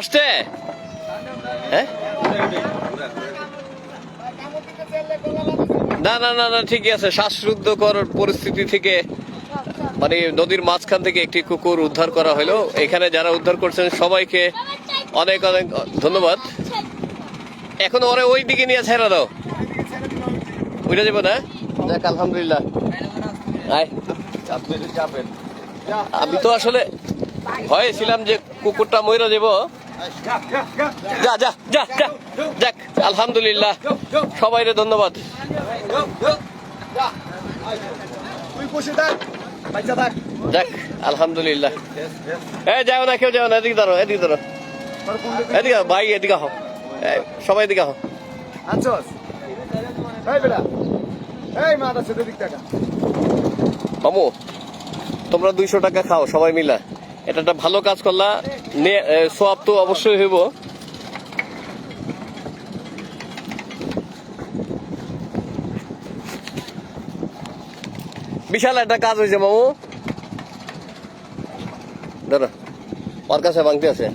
আসছে? হ্যাঁ? না না না না, ঠিকই আছে। শ্বাসরুদ্ধকর পরিস্থিতি থেকে মানে নদীর মাঝখান থেকে একটি কুকুর উদ্ধার করা হলো। এখানে যারা উদ্ধার করছেন, সবাইকে অনেক অনেক ধন্যবাদ। এখন ওরে ওই দিকে নিয়ে ছেড়ে দাও। বুঝে যাব না? যাক, আলহামদুলিল্লাহ। আমি তো আসলে ভয়ে ছিলাম যে কুকুরটা মরে যাব। যা যা যা যা। যাক, আলহামদুলিল্লাহ। সবাইরে ধন্যবাদ। যাক, আলহামদুলিল্লাহ। এ, যাও না, কেউ যাও না, এদিকে ধরো এদিকে ধরো। এদিকে ভাই, এদিকে হও সবাই এদিকে টাকা মামু, তোমরা দুইশো টাকা খাও, সবাই মিলা। এটা একটা ভালো কাজ করলা। সব তো অবশ্যই হইব। বিশাল একটা কাজ হয়েছে মামু। দাদা ওর কাছে ভাঙতে আছে।